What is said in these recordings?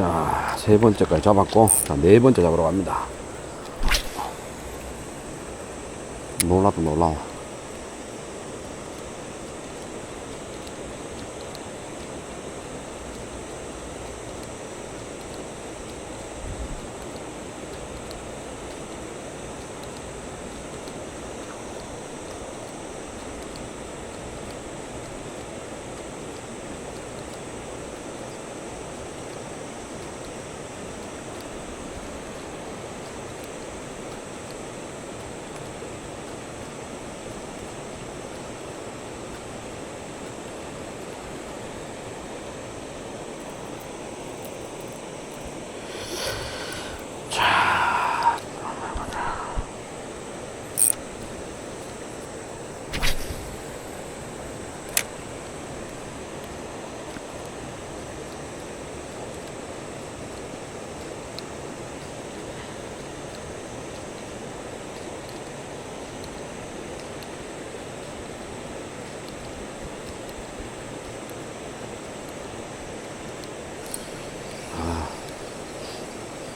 자, 세 번째까지 잡았고, 자, 네 번째 잡으러 갑니다. 놀라도 놀라워.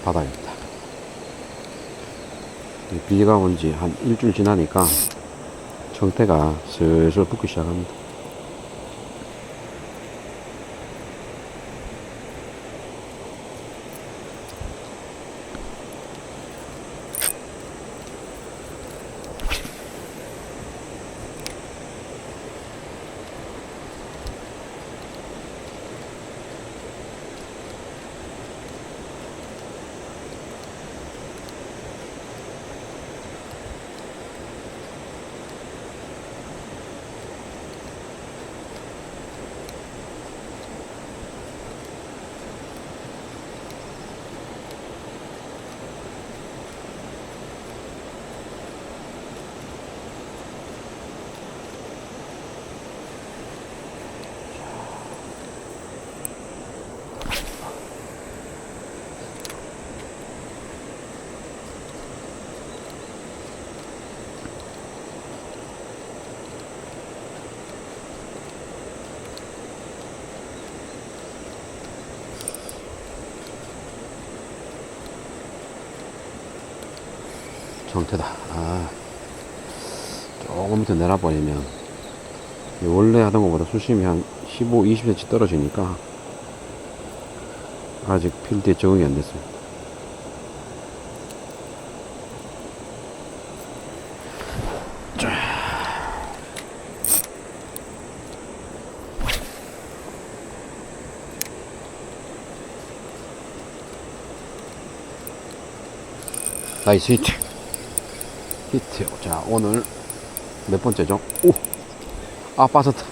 바다입니다. 이 비가 온 지 한 일주일 지나니까 정태가 슬슬 붙기 시작합니다. 정태다. 아, 조금 밑에 내려버리면 이 원래 하던 것보다 수심이 한 15, 20cm 떨어지니까 아직 필드에 적응이 안 됐습니다. 나이스 히트. 히트. 자, 오늘 몇 번째죠? 오! 아, 빠졌다.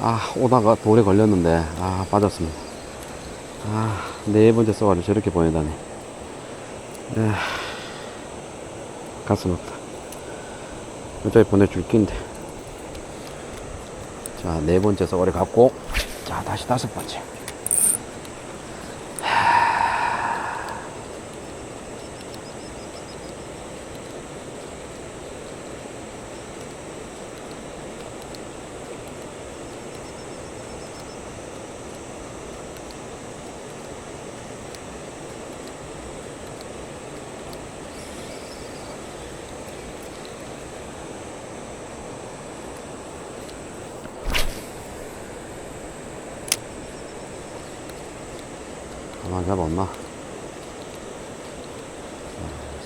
아, 오다가 돌에 걸렸는데, 아, 빠졌습니다. 아, 네 번째 쏘가를 저렇게 보내다니. 에 가슴 아프다. 어차피 보내줄 낀데. 자, 네 번째 쏘가리 갖고, 자, 다시 다섯 번째. 가만 잡았나? 자,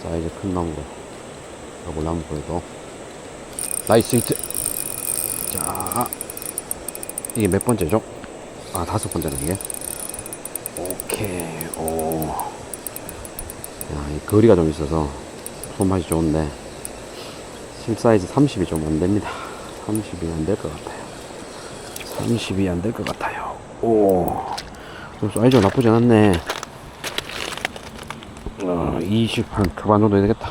사이즈 큰 가볼래 한번 보여도 나이스 히트. 자 이게 몇 번째죠? 아 다섯 번째네 이게. 오케이 오. 야, 이 거리가 좀 있어서 손맛이 좋은데 실 사이즈 30이 좀 안 됩니다. 30이 안 될 것 같아요. 30이 안 될 것 같아요. 오. 좀 사이즈가 나쁘지 않았네. 어, 20, 한, 그반 정도 되겠다.